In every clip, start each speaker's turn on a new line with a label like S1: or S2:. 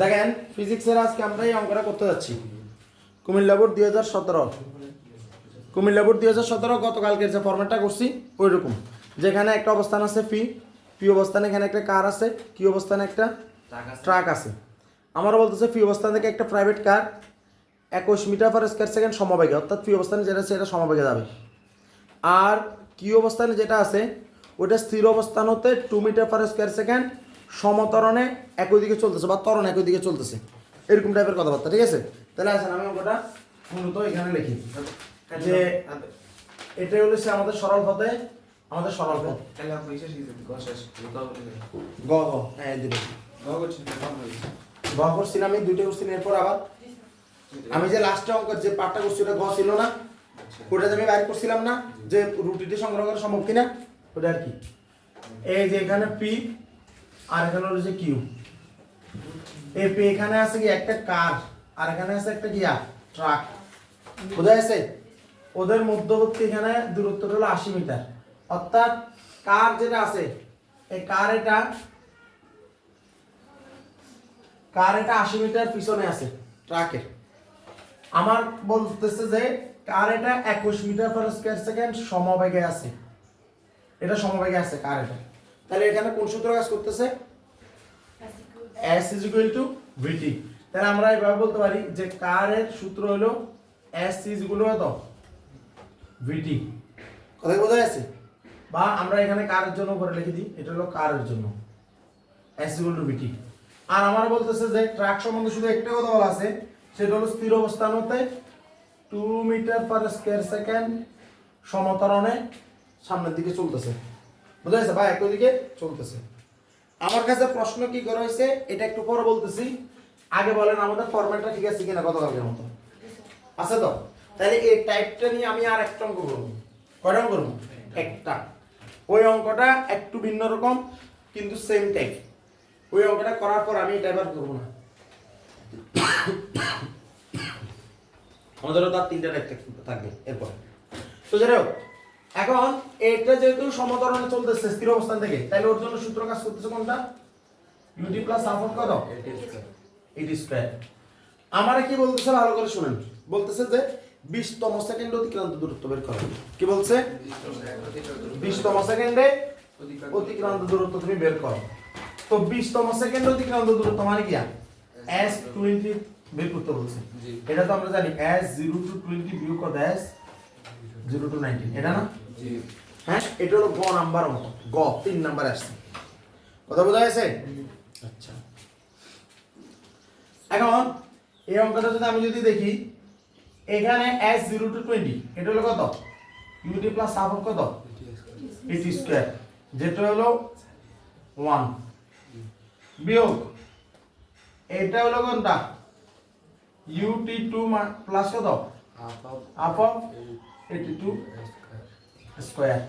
S1: দেখেন ফিজিক্সের আজকে আমরা এই অঙ্কটা করতে যাচ্ছি। কুমিল্লা বোর্ড দুই হাজার সতেরো। কুমিল্লা বোর্ড দুই হাজার সতেরো গতকালকের যে ফর্মেটটা করছি ওই রকম যেখানে একটা অবস্থান আছে পি পি অবস্থানে এখানে একটা কার আছে কি অবস্থানে একটা? ট্রাক আছে। আমারও বলতেছে পি অবস্থান থেকে একটা প্রাইভেট কার একুশ মিটার পার স্কোয়ার সেকেন্ড সমবেগে। অর্থাৎ পি অবস্থানে যেটা আছে এটা সমবেগে যাবে। আর কি অবস্থানে যেটা আছে ওটা স্থির অবস্থান হতে two metre per square second সমতরণে একই দিকে চলতেছে বা ত্বরণ একই দিকে চলতেছে। এরকম টাইপের কথাবার্তা ঠিক আছে? তাহলে আসেন আমি অঙ্কটা মূলত এখানে লিখি। যে এটাই হলো সে আমাদের সরল পথে আমাদের সরল পথ। গ গ হ্যাঁ
S2: হয়েছে
S1: গ করছি আমি দুটো করছি এরপর আবার। আমি যে লাস্টে অঙ্ক যে পার্টটা করছি ওটা গ ছিল না। ওটা যে আমি বাইর করছিলাম না যে রুটিটি সংগ্রহ করা সম্ভব কিনা ওটা আর কি। এই যে এখানে পি আর এখানে যে কিউ। পি এখানে আছে কি একটা কার আর এখানে আছে একটা গিয়া ট্রাক। বোঝা গেছে? ওদের মধ্যবর্তী এখানে দূরত্বটা হলো আশি মিটার। অর্থাৎ কার যেটা আছে, এই কার এটা কার এটা আশি মিটার পিছনে আছে ট্রাকের। আমার বলতেছে যে কার এটা একুশ মিটার পার স্কোয়ার সেকেন্ড সমবেগে আছে। এটা সমবেগে আছে কার এটা। তাহলে এখানে কোন সূত্র কাজ করতেছে? S is equal to VT তাহলে আমরা এভাবে বলতে পারি যে কারের সূত্র হলো S is equal to VT কথা বোঝা যাচ্ছে বা আমরা এখানে কারের জন্য করে লিখে দিই, এটা হলো কারের জন্য। S is equal to VT আর আমার বলতেছে যে ট্রাক সম্বন্ধে শুধু একটা কথা বলা আছে, সেটা হলো স্থির অবস্থান হতে two metre per square second সমতরণে সামনের দিকে চলতেছে। বুঝা গেছে বা একই দিকে চলতেছে। আমার কাছে প্রশ্ন কি করা হয়েছে, এটা একটু পরে বলতেছি। আগে বলেন আমাদের ফরম্যাটটা ঠিক আছে কিনা গতকালকের মতো। আছে তো? তাহলে এই টাইপটা নিয়ে আমি আর একটা অঙ্ক করব। কয়টা অঙ্ক করব? একটা। ওই অঙ্কটা একটু ভিন্ন রকম, কিন্তু সেম টাইপ ওই অঙ্কটা করার পর আমি এটা এবার করব না। আমাদেরও তার তিনটা টাইপ থাকবে এরপর। তো যাই হোক এখন এটা যেহেতু সমতরণে চলতেছে স্থির অবস্থান থেকে তাহলে ওর জন্য সূত্র কাজ করতেছে কোনটা? ইউটি প্লাস হাফ কত? এইটি স্কোয়ার আমার কি বলতেছে? ভালো করে শুনেন। বলতেছে যে বিশতম সেকেন্ড অতিক্রান্ত দূরত্ব বের করো। কি বলছে? বিশতম সেকেন্ডে অতিক্রান্ত দূরত্ব তুমি বের করো। তো বিশতম সেকেন্ড অতিক্রান্ত দূরত্ব মানে কি এস টোয়েন্টি বের করতে বলছে। এটা তো আমরা জানি এস জিরো টু টোয়েন্টি বিয়োগ কত? এস জিরো টু নাইনটিন এটা না? হ্যাঁ এটা হলো গ নাম্বার অঙ্ক। গ তিন নাম্বার আসছে। কথা বোঝা গেছে? আচ্ছা। এখন এই অঙ্কটা যদি আমি যদি দেখি এখানে এস জিরো টু টোয়েন্টি এটা হলো কত? ইউটি প্লাস হাফ কত? এইটি স্কোয়ার যেটা হলো ওয়ান বিয়োগ এটা হলো কোনটা? ইউটি টু প্লাস কত? Half of a t two square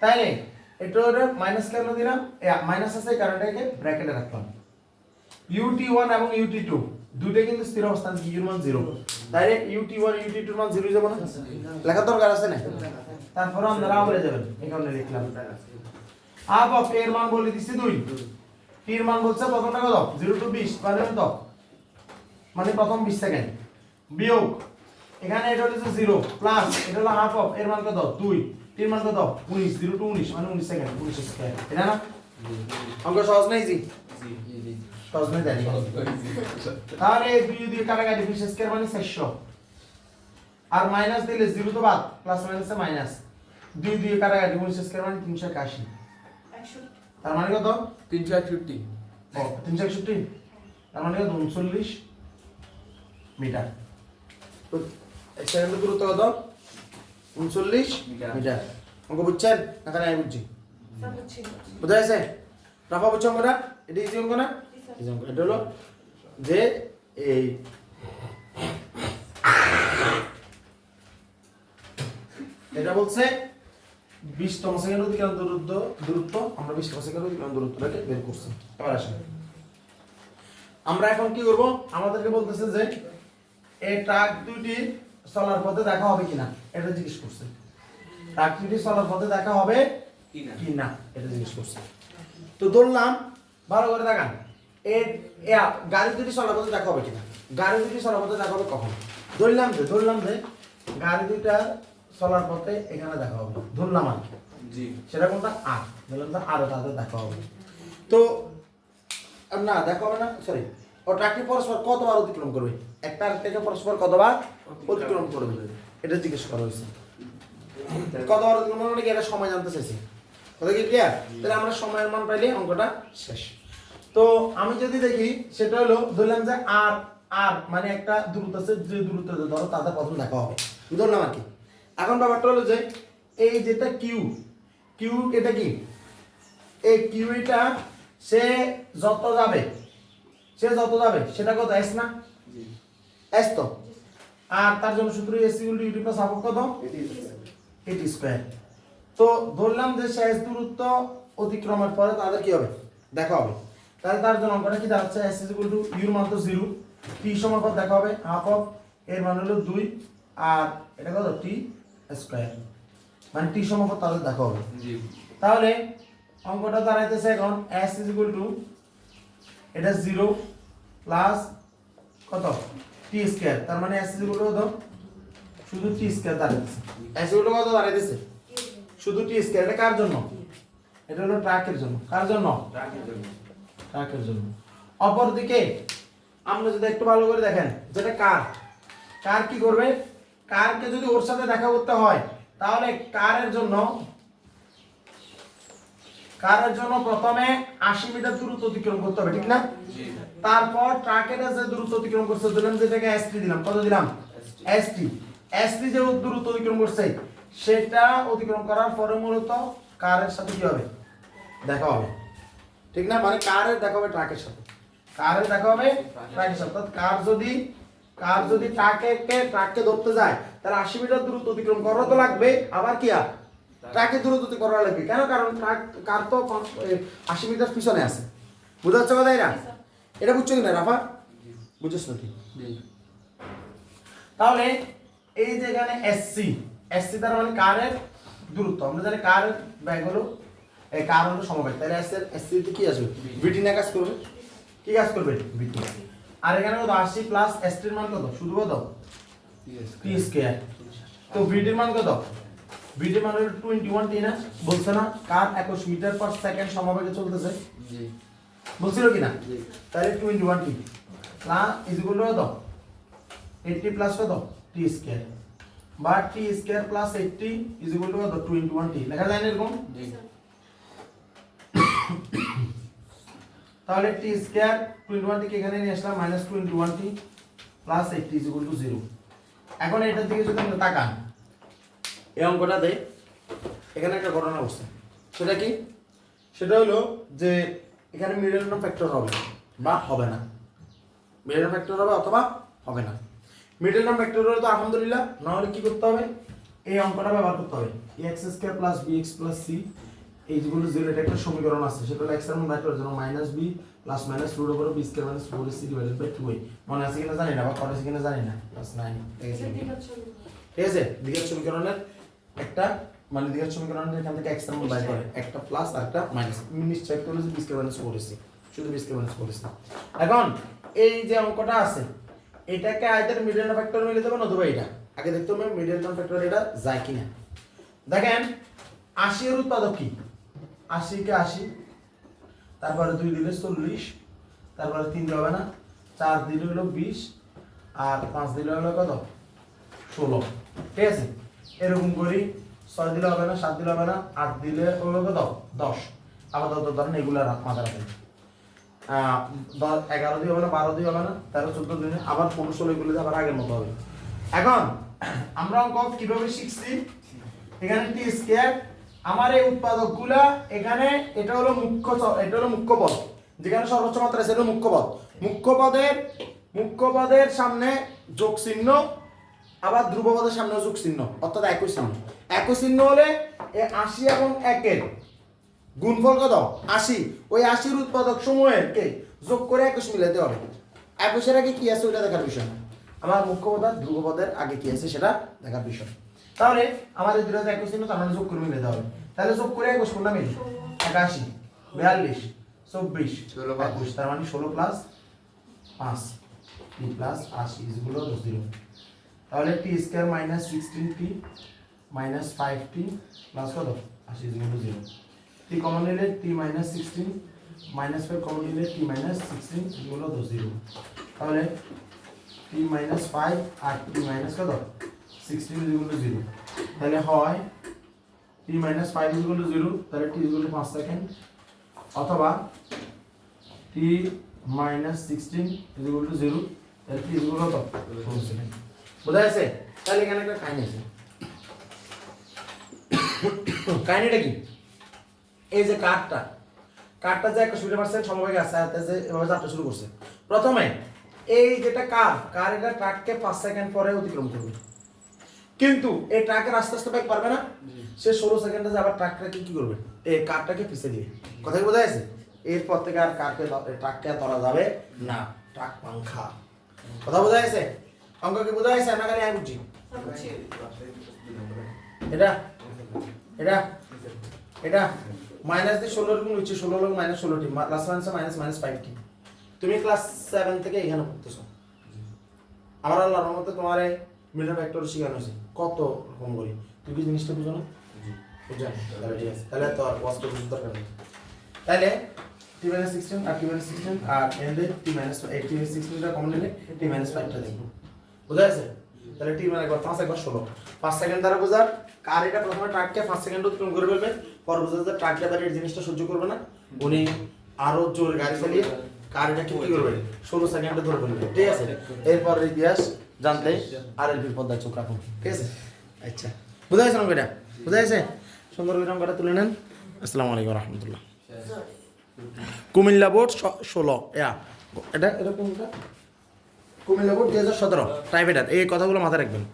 S1: তাইলে, এটা মাইনাস কেন দিলাম? মাইনাস আছে কারণ এটাকে ব্র্যাকেটে রাখলাম। ইউটি ওয়ান এবং ইউটি টু দুটোই কিন্তু স্থির অবস্থান ইউর মান জিরো তাইলে u t one u t two মান জিরো যাব না? লেখা দরকার আছে না? তারপর আপনারা বলে যাবেন এখানে লিখলাম। আপ অফ এর মান বলে দিচ্ছি দুই। টির মান বলছে প্রথমটা কত? জিরো টু বিশ মানে কত? মানে প্রথম বিশ সেকেন্ড বিয়োগ এখানে এটা হচ্ছে জিরো প্লাস এটা হলো হাফ অফ এর মান কত দুই তিন মান কত উনিশ জিরো টু উনিশ মানে উনিশ সেকেন্ড উনিশ স্কোয়ার এটা না? অঙ্ক সহজ না ইজি সহজ না জানি তাহলে দুই দুই কাটাকাটি বিশ স্কোয়ার মানে চারশো। আর মাইনাস দিলে জিরো তো বাদ প্লাস মাইনাসে মাইনাস দুই দুই কাটাকাটি উনিশ স্কোয়ার মানে তিনশো একাশি। তার মানে কত?
S2: তিনশো একষট্টি।
S1: ও তিনশো একষট্টি? তার মানে কত? উনচল্লিশ মিটার। দূরত্ব কত? উনচল্লিশ?
S2: মিটার।
S1: মিটার অঙ্ক বুঝছেন এখানে আমি বুঝছি? বোঝা গেছে? রাফা বুঝছ অঙ্কটা? এটা ইজি অঙ্ক না? ইজি অঙ্ক। এটা হলো যে এই এটা বলছে বিশতম সেকেন্ড অতিক্রম দূরত্ব দূরত্ব। আমরা বিশতম সেকেন্ড দূরত্বটাকে বের করছি। এবার আসেন। আমরা এখন কি করব? আমাদেরকে বলতেছে যে এই ট্রাক দুটি চলার পথে দেখা হবে কিনা এটা জিজ্ঞেস করছে। দুটি চলার পথে দেখা হবে
S2: কি না
S1: এটা জিজ্ঞেস করছে। তো ধরলাম ভালো করে দেখান। গাড়ি দুটি চলাপথে দেখা হবে কিনা গাড়ি দুটি চলাপথে দেখা হবে কখন? ধরলাম যে ধরলাম যে গাড়ি দুইটা চলার পথে এখানে দেখা হবে। ধরলাম আর।
S2: জি।
S1: সেটা কোনটা? আর। ধরলাম যে আরও তাদের দেখা হবে। তো না দেখা হবে না সরি ও ট্রাকটি পরস্পর কতবার অতিক্রম করবে একটা থেকে পরস্পর কতবার অতিক্রম করবে এটা জিজ্ঞেস করা হয়েছে কতবার অতিক্রম করবে এটা সময় জানতে চাইছি কথা কি ক্লিয়ার তাহলে আমরা সময়ের মান পাইলে অঙ্কটা শেষ তো আমি যদি দেখি সেটা হলো ধরলাম যে আর আর মানে একটা দূরত্ব আছে যে দূরত্ব ধরো তাদের প্রথম দেখা হবে ধরলাম আর কি এখন ব্যাপারটা হলো যে এই যেটা কিউ কিউ এটা কি এই কিউ এটা সে যত যাবে সে যত যাবে সেটা কত? এস না? এস তো? আর তার জন্য সূত্র s equal to u t plus half কত?
S2: এটি
S1: স্কোয়ার তো ধরলাম যে শেষ দূরত্ব অতিক্রমের পরে তাদের কি হবে? দেখা হবে। তাহলে তার জন্য অঙ্কটা কি দাঁড়াচ্ছে এস ইজ ইকুয়াল টু ইউর মান তো জিরো টি সমান পর দেখা হবে। হাফ অফ এর মান হলো দুই। আর এটা কত? টি স্কোয়ার মানে টি সমান পর তাদের দেখা হবে।
S2: জি।
S1: তাহলে অঙ্কটা দাঁড়াইতেছে এখন। এস ইজ ইকুয়াল টু এটা জিরো প্লাস কত? টি স্কোয়ার তার মানে এস ইকুয়াল টু কত? শুধু টি স্কোয়ার দাঁড়াইতেছে এস ইকুয়াল টু কত? দাঁড়াইতেছে শুধু টি স্কোয়ার এটা কার জন্য? এটা হলো ট্রাকের জন্য। কার জন্য?
S2: রাখের জন্য।
S1: ট্রাকের জন্য। অপরদিকে আমরা যদি একটু ভালো করে দেখেন যেটা কার কার কি করবে? কারকে যদি ওর সাথে দেখা করতে হয় তাহলে কারের জন্য কারের জন্য প্রথমে আশি মিটার দূরত্ব অতিক্রম করতে হবে ঠিক না? তারপর ট্রাকের যে দূরত্ব অতিক্রম করছে দিলাম যেটাকে এসটি দিলাম কত দিলাম? এসটি এসটি যে দূরত্ব অতিক্রম করছে সেটা অতিক্রম করার পরে মূলত কারের সাথে কি হবে? দেখা হবে। ঠিক না? মানে কারের দেখা হবে ট্রাকের সাথে। কারের দেখা হবে ট্রাকের সাথে। অর্থাৎ কার যদি কার যদি ট্রাকে ট্রাককে ধরতে যায় তাহলে আশি মিটার দূরত্ব অতিক্রম করা তো লাগবে। আবার কি আর? ট্রাকের দূরত্ব করা লাগবে। কেন? কারণ ট্রাক কার তো আশি মিটার পিছনে আছে। বুঝতে পারছ কথা এরা এটা বুঝছ কিনা রাফা? বুঝছ নাকি?
S2: জি।
S1: তাহলে এই যে এখানে এসসি এসসি তার মানে কারের দূরত্ব। আমরা জানি কারের ব্যাগ হলো এই কার হলো সমবেগ তাহলে এস এর এসসি তে কি আসবে? ভিটি না কাজ করবে। কি কাজ করবে? ভিটি আর এখানে কত? আশি প্লাস এসটির মান কত? শুধু কত? টি স্কয়ার তো ভিটির মান কত? ভিটির মান হলো টোয়েন্টি ওয়ান টি না? বলছে না কার একুশ মিটার পার সেকেন্ড সমবেগে চলতেছে?
S2: জি।
S1: বলছিল কি না তাহলে টোয়েন্টি ওয়ান টি না ইজ ইকুয়াল টু কত এইটটি প্লাস কত টি স্কোয়ার বা t square plus eighty is equal to কত টোয়েন্টি ওয়ান টি লেখা যায় না এরকম? তাহলে টি স্কোয়ার টোয়েন্টি ওয়ান টিকে এখানে নিয়ে আসলাম minus twenty one t plus eighty is equal to zero এখন এটার দিকে যদি আমরা তাকান এই অঙ্কটাতে এখানে একটা ঘটনা ঘটছে। সেটা কি? সেটা হলো যে এখানে মিডল ফ্যাক্টর হবে বা হবে না। মিডল ফ্যাক্টর হবে অথবা হবে না। মিডল নাম ফ্যাক্টর হলে তো আলহামদুলিল্লাহ না হলে কি করতে হবে? এই অঙ্কটা ব্যবহার করতে হবে। X square plus b x plus c এই যেগুলো জিরো এটা একটা সমীকরণ আছে সেটা হলো এক্সের মান বাইর করার জন্য minus b plus minus root over b square minus four c divided by two মনে আছে কিনা জানি না বা আছে কিনা জানি না। প্লাস নাইন ঠিক আছে? ঠিক আছে? দ্বিঘাত সমীকরণের একটা মানে দ্বিঘাত সমীকরণের এখান থেকে এক্সের মান বাইর করে। একটা প্লাস আর একটা মাইনাস নিশ্চয় একটা হলো বি মাইনাস সি শুধু বি স্কোয়ার মাইনাস সি এখন এই যে অঙ্কটা আছে এটাকে মিডল টার্ম ফ্যাক্টর মিলে দেবো নতুবা এটা। আগে দেখতে হবে টার্ম ফ্যাক্টর এটা যায় কিনা। দেখেন আশি এর উৎপাদক কি? আশি কে আশি তারপরে দুই দিলে চল্লিশ তারপরে তিন হবে না চার দিলে হলো বিশ আর পাঁচ দিলে হলো কত? ষোলো। ঠিক আছে? এরকম করি। ছয় দিলে হবে না, সাত দিলে হবে না, আট দিলে কত দশ। আপাতত ধরেন এগুলো মাথায় রাখেন। দশ, এগারো দিয়ে হবে না, বারো দিয়ে হবে না, তেরো, চোদ্দ দিনে, আবার পনেরো, ষোলো এগুলো আবার আগের মতো হবে। এখন, আমরা অঙ্ক কীভাবে শিখছি? এখানে টি স্কয়ার আমার এই উৎপাদকগুলা এখানে, এটা হলো মুখ্য এটা হলো মুখ্য পদ। যেখানে সর্বোচ্চ মাত্রা আছে, এটা মুখ্য পদ। মুখ্য পদের মুখ্য পদের সামনে যোগ চিহ্ন আবার ধ্রুবপদের সামনে যোগ চিহ্ন অর্থাৎ একই চিহ্ন একই চিহ্ন হলে এই আশি এবং একের গুণফল কত? আশি। ওই আশির উৎপাদক সমূহের কে? যোগ করে একুশ মিলাতে হবে। একুশের আগে কি আছে? ওইটা দেখার বিষয়। আমার মুখ্য পদ আর ধ্রুব পদের আগে কি আছে? সেটা দেখার বিষয়। তাহলে এই দুটো একুশ চিহ্ন তার মানে যোগ করে মিলাতে হবে। তাহলে যোগ করে একুশ কোনটা মিলি একাশি বিয়াল্লিশ চব্বিশ
S2: ষোলো।
S1: একুশ তার মানে ষোলো প্লাস পাঁচ। প্লাস আশি ইজগুলো জিরো তাহলে t square minus sixteen t minus five t plus কত? আশি is equal zero t common নিলে t minus sixteen minus five common নিলে টি মাইনাস সিক্সটিন এগুলো দশ জিরো তাহলে টি মাইনাস ফাইভ আর টি মাইনাস কত? সিক্সটিন ইজগুলো জিরো তাহলে হয় t minus five is equal zero তাহলে টি ইজগুলো পাঁচ সেকেন্ড অথবা t minus sixteen is equal to zero তাহলে টি ইজগুলো কত? বোঝা যাচ্ছে তাহলে এখানে একটা কাহিনী আছে। কাহিনীটা কি? এই যে কার্ডটা কার্ডটা যে একটা শুরু পারছেন সমবায় আছে হাতে যে এভাবে যাত্রা শুরু করছে। প্রথমে এই যেটা কার কার এটা ট্রাককে পাঁচ সেকেন্ড পরে অতিক্রম করবে। কিন্তু এই ট্রাকের আস্তে আস্তে ব্যাক পারবে না। সে ষোলো সেকেন্ডে যাবার ট্রাকটাকে কি করবে? এই কারটাকে পিছিয়ে দিবে কথা কি বোঝা যাচ্ছে এরপর থেকে আর কারকে ট্রাককে ধরা যাবে না। ট্রাক পাংখা। কথা বোঝা যাচ্ছে অঙ্ক কি বোঝা যাচ্ছে না খালি আমি বুঝি এটা? এটা এটা মাইনাস দিয়ে ষোলো রকম হচ্ছে ষোলো লোক মাইনাস ষোলোটি plus minus minus minus five t তুমি ক্লাস সেভেন থেকে এখানে পড়তেছো। আমার আল্লাহর রহমতে তোমার মিটার ভেক্টর শেখানো হয়েছে। কত রকম করি। তুই কি জিনিসটা বুঝো না? বুঝো তাহলে ঠিক আছে। তাহলে তো আর কষ্ট বুঝতে দরকার নেই। তাহলে টি মাইনাস সিক্সটিন আর টি মাইনাস সিক্সটিন আর এন্ডে t minus eight t minus সিক্সটিনটা common নিলে টি মাইনাস ফাইভটা দেখব। বোঝা যাচ্ছে তাহলে টি মানে একবার পাঁচ একবার ষোলো। পাঁচ সেকেন্ড দ্বারা বোঝার কার এটা প্রথমে ট্রাককে পাঁচ সেকেন্ড অতিক্রম করে ফেলবে পর বোঝা যাচ্ছে ট্রাকটা বাড়ি এই জিনিসটা সহ্য করবে না, উনি আরও জোর গাড়ি চালিয়ে কার এটা কি করবে? ষোলো সেকেন্ডে ধরে ফেলবে, ঠিক আছে? এরপর ইতিহাস জানতে আর এলপির পদ্মায় চোখ রাখুন, ঠিক আছে? আচ্ছা বুঝা গেছে এটা বুঝা গেছে? সুন্দর করে অঙ্কটা তুলে নেন। আসসালামু আলাইকুম রহমতুল্লাহ। কুমিল্লা বোর্ড ষোলো এটা এটা কোনটা? কুমিল্লা বোর্ড দুই হাজার সতেরো প্রাইভেটার এই কথাগুলো মাথায় রাখবেন।